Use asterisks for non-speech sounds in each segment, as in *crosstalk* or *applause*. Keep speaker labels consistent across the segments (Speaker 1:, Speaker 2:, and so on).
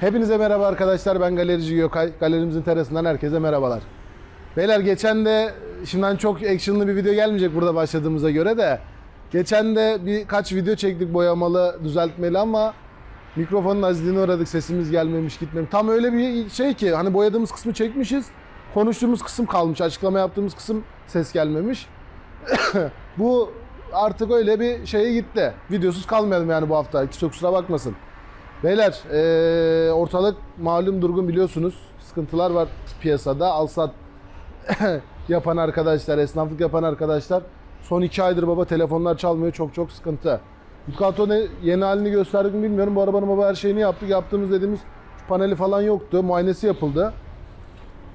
Speaker 1: Hepinize merhaba arkadaşlar. Ben galerici Gökay. Galerimizin terasından herkese merhabalar. Beyler geçen de şimdiden çok actionlı bir video gelmeyecek burada başladığımıza göre de geçen de birkaç video çektik boyamalı, düzeltmeli ama mikrofonun azizliğine uğradık. Sesimiz gelmemiş, gitmemiş. Tam öyle bir şey ki hani boyadığımız kısmı çekmişiz. Konuştuğumuz kısım kalmış. Açıklama yaptığımız kısım ses gelmemiş. *coughs* bu artık öyle bir şeye gitti. Videosuz kalmayalım yani bu hafta. Kimse kusura bakmasın. Beyler eee, ortalık malum durgun biliyorsunuz. Sıkıntılar var piyasada. Alsat *coughs* yapan arkadaşlar, esnaflık yapan arkadaşlar. Son iki aydır baba telefonlar çalmıyor. Çok çok sıkıntı. Ducato ne yeni halini gösterdik mi bilmiyorum. Bu arabanın baba her şeyini yaptık. Yaptığımız dediğimiz paneli falan yoktu. Muayenesi yapıldı.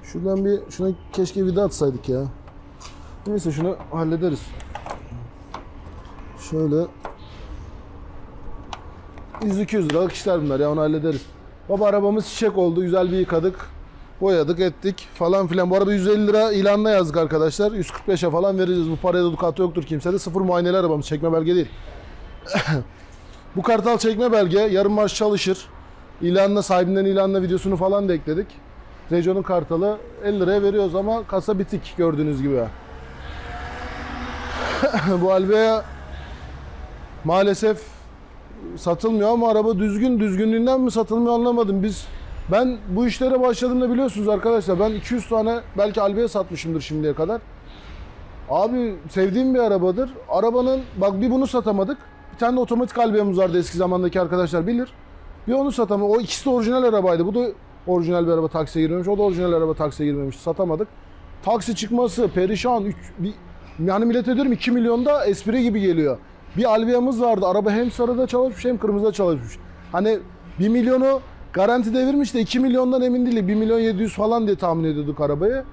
Speaker 1: Şuradan bir şuna keşke vida atsaydık ya. Neyse şunu hallederiz. Şöyle 100-200 liralık işler bunlar ya onu hallederiz. Baba arabamız çiçek oldu. Güzel bir yıkadık. Boyadık ettik falan filan. Bu araba 150 lira ilanla yazdık arkadaşlar. 145'e falan vereceğiz. Bu paraya da Ducato yoktur kimsede. Sıfır muayeneli arabamız. Çekme belge değil. *coughs* Bu kartal çekme belge. Yarım maaş çalışır. İlanla sahibinden ilanla videosunu falan da ekledik. Rejo'nun kartalı 50 liraya veriyoruz ama kasa bitik gördüğünüz gibi. *coughs* Bu Albea maalesef satılmıyor ama araba düzgün düzgünlüğünden mi satılmıyor anlamadım. Biz ben bu işlere başladığımda biliyorsunuz arkadaşlar ben 200 tane belki Albe'ye satmışımdır şimdiye kadar. Abi sevdiğim bir arabadır. Arabanın bak bir bunu satamadık. Bir tane de otomatik Albe'miz vardı eski zamandaki arkadaşlar bilir. Bir onu satamadık. O ikisi de orijinal arabaydı. Bu da orijinal bir araba taksiye girmemiş. O da orijinal araba taksiye girmemiş. Satamadık. Taksi çıkması perişan. Üç, bir, yani millete diyorum 2 milyonda espri gibi geliyor. Bir Alvia'mız vardı. Araba hem sarıda çalışmış hem kırmızıda çalışmış. Hani 1 milyonu garanti devirmiş de 2 milyondan emin değilim. 1 milyon 700 falan diye tahmin ediyorduk arabayı.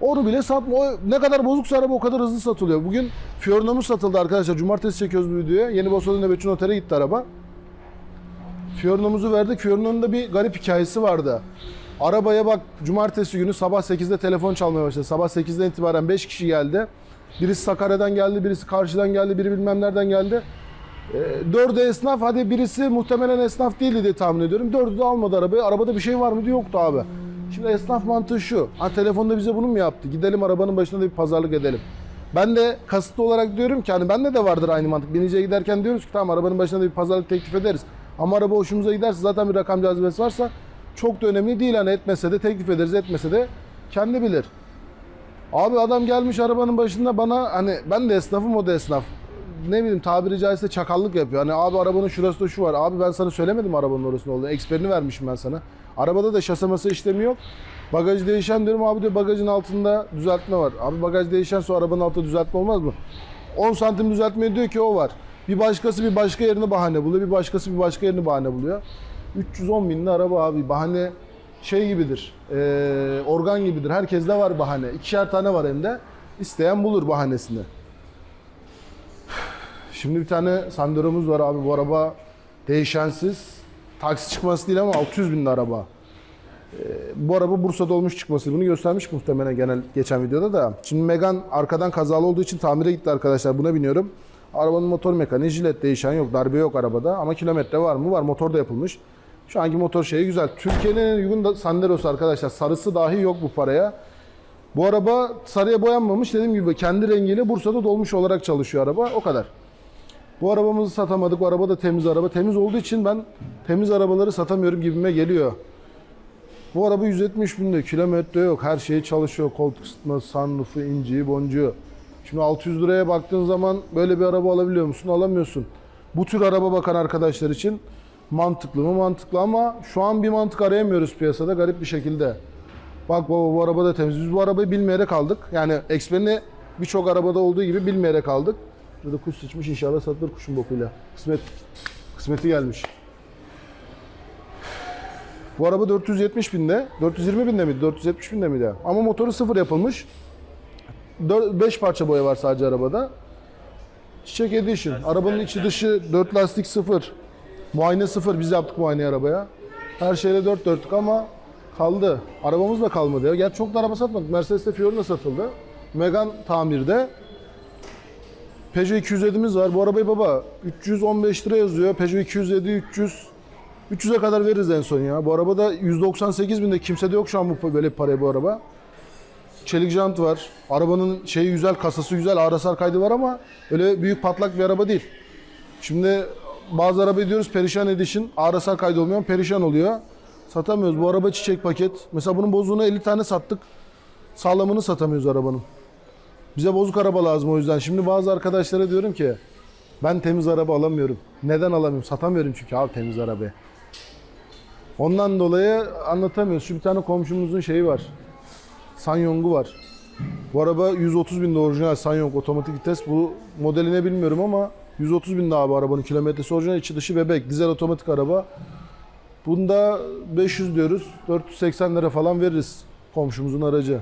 Speaker 1: Onu bile satma. O ne kadar bozuksa araba o kadar hızlı satılıyor. Bugün Fiorino'muz satıldı arkadaşlar. Cumartesi çekiyoruz bu videoyu. Yeni Bosna'da Nöbetçi Noter'e gitti araba. Fiorino'muzu verdik. Fiorino'nun da bir garip hikayesi vardı. Arabaya bak cumartesi günü sabah 8'de telefon çalmaya başladı. Sabah 8'den itibaren 5 kişi geldi. Birisi Sakarya'dan geldi, birisi karşıdan geldi, biri bilmem nereden geldi. E, dördü esnaf, hadi birisi muhtemelen esnaf değildi diye tahmin ediyorum. Dördü de almadı arabayı. Arabada bir şey var mı diye yoktu abi. Şimdi esnaf mantığı şu. Ha telefonda bize bunu mu yaptı? Gidelim arabanın başına da bir pazarlık edelim. Ben de kasıtlı olarak diyorum ki hani bende de vardır aynı mantık. Biniciye giderken diyoruz ki tamam arabanın başına da bir pazarlık teklif ederiz. Ama araba hoşumuza giderse zaten bir rakam cazibesi varsa çok da önemli değil. Hani etmese de teklif ederiz etmese de kendi bilir. Abi adam gelmiş arabanın başında bana hani ben de esnafım o da esnaf. Ne bileyim tabiri caizse çakallık yapıyor. Hani abi arabanın şurası da şu var. Abi ben sana söylemedim arabanın orasında olduğunu. Eksperini vermişim ben sana. Arabada da şase masa işlemi yok. Bagaj değişen diyorum abi diyor bagajın altında düzeltme var. Abi bagaj değişen sonra arabanın altında düzeltme olmaz mı? 10 santim düzeltme diyor ki o var. Bir başkası bir başka yerini bahane buluyor. Bir başkası bir başka yerini bahane buluyor. 310 binli araba abi bahane şey gibidir. eee, organ gibidir. Herkeste var bahane. İkişer tane var hem de. İsteyen bulur bahanesini. Şimdi bir tane Sandero'muz var abi. Bu araba değişensiz. Taksi çıkması değil ama 600 binli araba. Ee, bu araba Bursa'da olmuş çıkması. Bunu göstermiş muhtemelen genel geçen videoda da. Şimdi Megan arkadan kazalı olduğu için tamire gitti arkadaşlar. Buna biniyorum. Arabanın motor mekaniği jilet değişen yok. Darbe yok arabada. Ama kilometre var mı? Var. Motor da yapılmış. Şu anki motor şeyi güzel. Türkiye'nin en uygun da Sandero'su arkadaşlar. Sarısı dahi yok bu paraya. Bu araba sarıya boyanmamış. Dediğim gibi kendi rengiyle Bursa'da dolmuş olarak çalışıyor araba. O kadar. Bu arabamızı satamadık. Bu araba da temiz araba. Temiz olduğu için ben temiz arabaları satamıyorum gibime geliyor. Bu araba 170 binde kilometre yok. Her şeyi çalışıyor. Koltuk ısıtması, sunroofu, inciği, boncuğu. Şimdi 600 liraya baktığın zaman böyle bir araba alabiliyor musun? Alamıyorsun. Bu tür araba bakan arkadaşlar için mantıklı mı? Mantıklı ama şu an bir mantık arayamıyoruz piyasada garip bir şekilde. Bak baba bu araba da temiz. Biz bu arabayı bilmeyerek aldık. Yani Xperi'ni birçok arabada olduğu gibi bilmeyerek aldık. Şurada kuş sıçmış inşallah satılır kuşun bokuyla. Kısmet. Kısmeti gelmiş. Bu araba 470 binde. 420 binde miydi? 470 binde miydi? Ama motoru sıfır yapılmış. 5 parça boya var sadece arabada. Çiçek Edition. Arabanın içi dışı 4 lastik sıfır. Muayene sıfır. Biz yaptık muayeneyi arabaya. Her şeyle 4 dörtlük ama kaldı. Arabamız da kalmadı ya. Gerçi çok da araba satmadık. Mercedes'te Fiorino satıldı. Megane tamirde. Peugeot 207'miz var. Bu arabayı baba 315 lira yazıyor. Peugeot 207 300 300'e kadar veririz en son ya. Bu arabada 198 binde kimsede yok şu an bu böyle paraya bu araba. Çelik jant var. Arabanın şeyi güzel, kasası güzel, ağır kaydı var ama öyle büyük patlak bir araba değil. Şimdi bazı araba diyoruz perişan edition, ağır hasar kaydı olmuyor, perişan oluyor. Satamıyoruz. Bu araba çiçek paket. Mesela bunun bozuğunu 50 tane sattık. Sağlamını satamıyoruz arabanın. Bize bozuk araba lazım o yüzden. Şimdi bazı arkadaşlara diyorum ki ben temiz araba alamıyorum. Neden alamıyorum? Satamıyorum çünkü al temiz arabayı. Ondan dolayı anlatamıyoruz. Şu bir tane komşumuzun şeyi var. Sanyong'u var. Bu araba 130 binde orijinal Sanyong otomatik vites. Bu modelini bilmiyorum ama 130 binde abi arabanın kilometresi orijinal içi dışı bebek. Dizel otomatik araba. Bunda 500 diyoruz. 480 lira falan veririz komşumuzun aracı.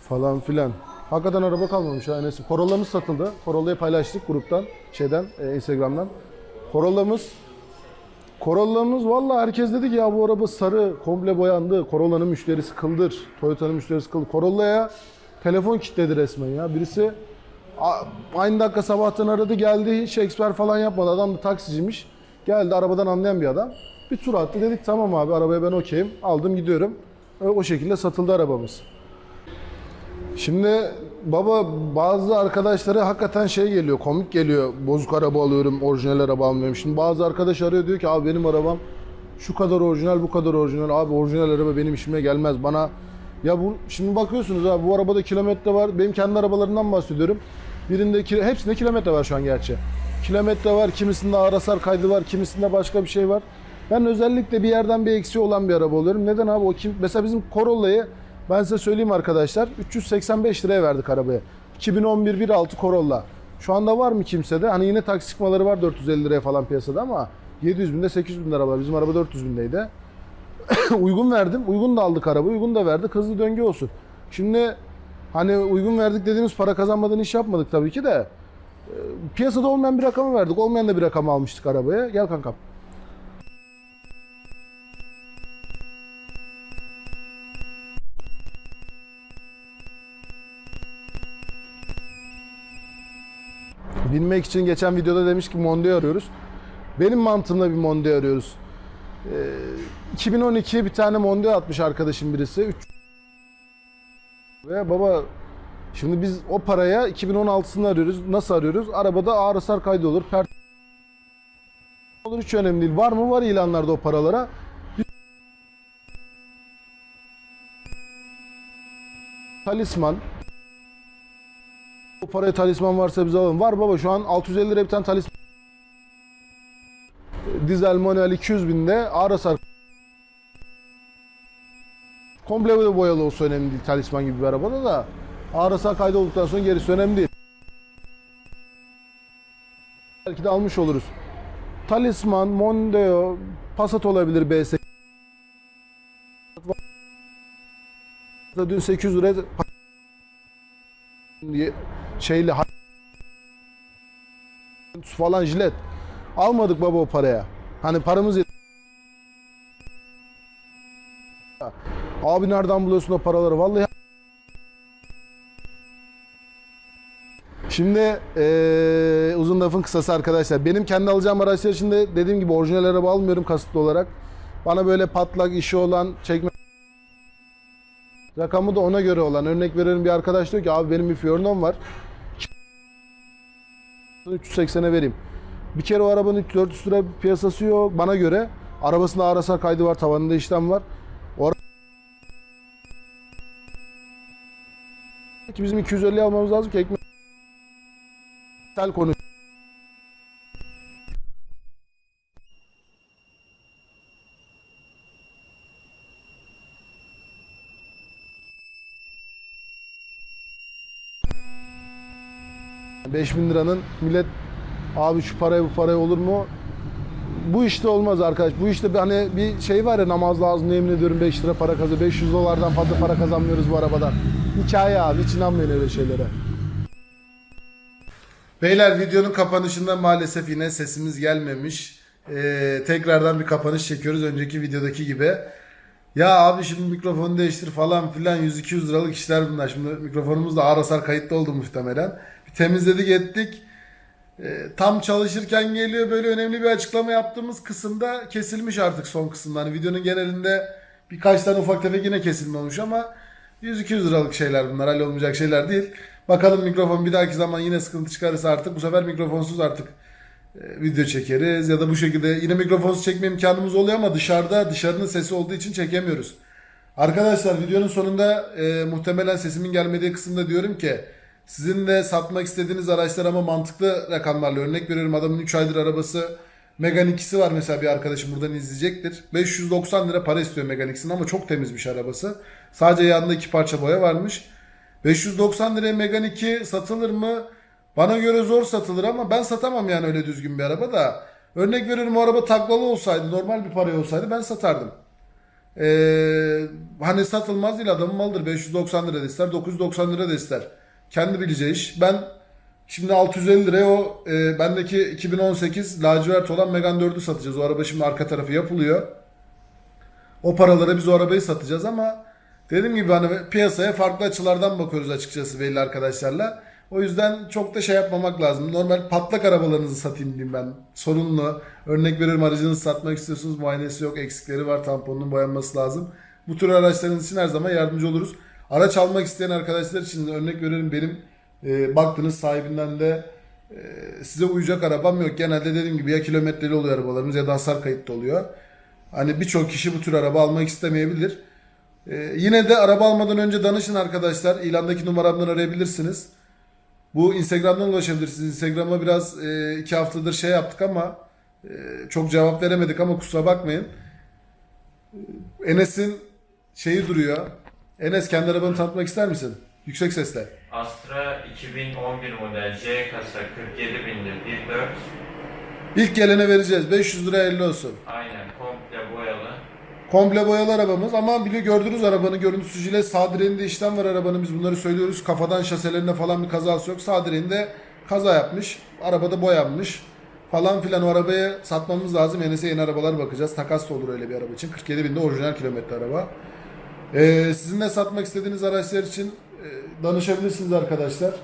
Speaker 1: Falan filan. Hakikaten araba kalmamış ha neyse. Corolla'mız satıldı. Corolla'yı paylaştık gruptan, şeyden, e, Instagram'dan. Corolla'mız Corolla'mız valla herkes dedi ki ya bu araba sarı, komple boyandı. Corolla'nın müşterisi kıldır. Toyota'nın müşterisi kıldır. Corolla'ya telefon kilitledi resmen ya. Birisi aynı dakika sabahtan aradı geldi hiç eksper falan yapmadı. Adam da taksiciymiş. Geldi arabadan anlayan bir adam. Bir tur attı dedik tamam abi arabaya ben okeyim. Aldım gidiyorum. O şekilde satıldı arabamız. Şimdi baba bazı arkadaşları hakikaten şey geliyor, komik geliyor. Bozuk araba alıyorum, orijinal araba almıyorum. Şimdi bazı arkadaş arıyor diyor ki abi benim arabam şu kadar orijinal, bu kadar orijinal. Abi orijinal araba benim işime gelmez. Bana ya bu şimdi bakıyorsunuz abi bu arabada kilometre var. Benim kendi arabalarından bahsediyorum. Birinde kilo- hepsinde kilometre var şu an gerçi. Kilometre var, kimisinde ağır hasar kaydı var, kimisinde başka bir şey var. Ben özellikle bir yerden bir eksiği olan bir araba alıyorum. Neden abi? O kim? Mesela bizim Corolla'yı ben size söyleyeyim arkadaşlar. 385 liraya verdik arabaya. 2011 1.6 Corolla. Şu anda var mı kimsede? Hani yine taksi çıkmaları var 450 liraya falan piyasada ama 700 binde 800 bin var. Bizim araba 400 bindeydi. *coughs* uygun verdim. Uygun da aldık araba. Uygun da verdik. Hızlı döngü olsun. Şimdi hani uygun verdik dediğimiz para kazanmadan iş yapmadık tabii ki de. Ee, Piyasada olmayan bir rakamı verdik. Olmayan da bir rakam almıştık arabaya. Gel kankam. Binmek için geçen videoda demiş ki Mondeo arıyoruz. Benim mantığımda bir Mondeo arıyoruz. Ee, 2012 bir tane Mondeo atmış arkadaşım birisi. Üç- Ve baba şimdi biz o paraya 2016'sını arıyoruz. Nasıl arıyoruz? Arabada ağır hasar kaydı olur. Per olur hiç önemli değil. Var mı? Var ilanlarda o paralara. Talisman. O paraya talisman varsa biz alalım. Var baba şu an 650 lira bir tane talisman. Dizel manuel 200 binde ağır hasar. Komple de boyalı olsa önemli değil talisman gibi bir arabada da. Hasar kaydı sonra gerisi önemli değil. Belki de almış oluruz. Talisman, Mondeo, Passat olabilir B8. Dün 800 liraya şeyle falan jilet. Almadık baba o paraya. Hani paramız Abi nereden buluyorsun o paraları? Vallahi Şimdi eee, uzun lafın kısası arkadaşlar. Benim kendi alacağım araçlar için de dediğim gibi orijinal araba almıyorum kasıtlı olarak. Bana böyle patlak işi olan çekme rakamı da ona göre olan. Örnek veriyorum bir arkadaş diyor ki abi benim bir Fiorino'm var. 380'e vereyim. Bir kere o arabanın 400 lira piyasası yok bana göre. Arabasında ağır hasar kaydı var, tavanında işlem var. Ki bizim 250 almamız lazım ki ekmek Tel konu. bin liranın millet abi şu paraya bu paraya olur mu? Bu işte olmaz arkadaş. Bu işte hani bir şey var ya namaz lazım yemin ediyorum 5 lira para kazan 500 dolardan fazla para kazanmıyoruz bu arabadan. Hikaye abi hiç inanmayın öyle şeylere. Beyler videonun kapanışında maalesef yine sesimiz gelmemiş. Ee, tekrardan bir kapanış çekiyoruz önceki videodaki gibi. Ya abi şimdi mikrofonu değiştir falan filan 100-200 liralık işler bunlar. Şimdi mikrofonumuz da ağır hasar kayıtlı oldu muhtemelen. Bir temizledik ettik. E, tam çalışırken geliyor böyle önemli bir açıklama yaptığımız kısımda kesilmiş artık son kısımda. Hani videonun genelinde birkaç tane ufak tefek yine kesilme olmuş ama 100-200 liralık şeyler bunlar hallolmayacak şeyler değil. Bakalım mikrofon bir dahaki zaman yine sıkıntı çıkarırsa artık bu sefer mikrofonsuz artık e, video çekeriz ya da bu şekilde yine mikrofonsuz çekme imkanımız oluyor ama dışarıda dışarının sesi olduğu için çekemiyoruz. Arkadaşlar videonun sonunda e, muhtemelen sesimin gelmediği kısımda diyorum ki sizin de satmak istediğiniz araçlar ama mantıklı rakamlarla örnek veriyorum adamın 3 aydır arabası Megane 2'si var mesela bir arkadaşım buradan izleyecektir. 590 lira para istiyor Megane 2'sinin ama çok temizmiş arabası. Sadece yanında iki parça boya varmış. 590 liraya Megane 2 satılır mı? Bana göre zor satılır ama ben satamam yani öyle düzgün bir araba da. Örnek veriyorum o araba taklalı olsaydı, normal bir paraya olsaydı ben satardım. Ee, hani satılmaz değil adamın malıdır. 590 lira da ister, 990 lira da ister. Kendi bileceği iş. Ben şimdi 650 liraya o e, bendeki 2018 lacivert olan Megane 4'ü satacağız. O araba şimdi arka tarafı yapılıyor. O paralara biz o arabayı satacağız ama dediğim gibi hani piyasaya farklı açılardan bakıyoruz açıkçası belli arkadaşlarla. O yüzden çok da şey yapmamak lazım. Normal patlak arabalarınızı satayım diyeyim ben. Sorunlu. Örnek veriyorum aracınızı satmak istiyorsunuz. Muayenesi yok, eksikleri var. Tamponunun boyanması lazım. Bu tür araçlarınız için her zaman yardımcı oluruz. Araç almak isteyen arkadaşlar için örnek veriyorum benim e, baktığınız sahibinden de e, size uyacak arabam yok. Genelde dediğim gibi ya kilometreli oluyor arabalarımız ya da hasar kayıtlı oluyor. Hani birçok kişi bu tür araba almak istemeyebilir. Ee, yine de araba almadan önce danışın arkadaşlar. İlandaki numaramdan arayabilirsiniz. Bu Instagram'dan ulaşabilirsiniz. Instagram'a biraz e, iki haftadır şey yaptık ama e, çok cevap veremedik ama kusura bakmayın. Ee, Enes'in şeyi duruyor. Enes kendi arabanı tanıtmak ister misin? Yüksek sesle.
Speaker 2: Astra 2011 model C kasa 47 bindir 1.4
Speaker 1: İlk gelene vereceğiz. 500 lira 50 olsun.
Speaker 2: aynen komple boyalı.
Speaker 1: Komple boyalı arabamız ama bile gördünüz arabanın görüntüsü jilet sağ direğinde işlem var arabanın biz bunları söylüyoruz. Kafadan şaselerinde falan bir kazası yok. Sağ direğinde kaza yapmış. Arabada boyanmış falan filan o arabayı satmamız lazım. Enes'e yeni arabalar bakacağız. Takas da olur öyle bir araba için. 47 binde orijinal kilometre araba. Ee, sizin de satmak istediğiniz araçlar için e, danışabilirsiniz arkadaşlar.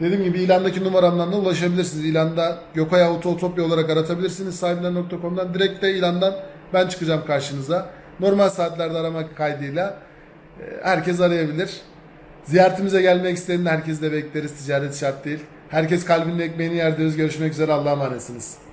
Speaker 1: Dediğim gibi ilandaki numaramdan da ulaşabilirsiniz. İlanda Gökay Autotopya olarak aratabilirsiniz sahibinden.com'dan. Direkt de ilandan ben çıkacağım karşınıza. Normal saatlerde aramak kaydıyla e, herkes arayabilir. Ziyaretimize gelmek isteyen herkes de bekleriz. Ticaret şart değil. Herkes kalbinin ekmeğini yer diyoruz. Görüşmek üzere. Allah'a emanetsiniz.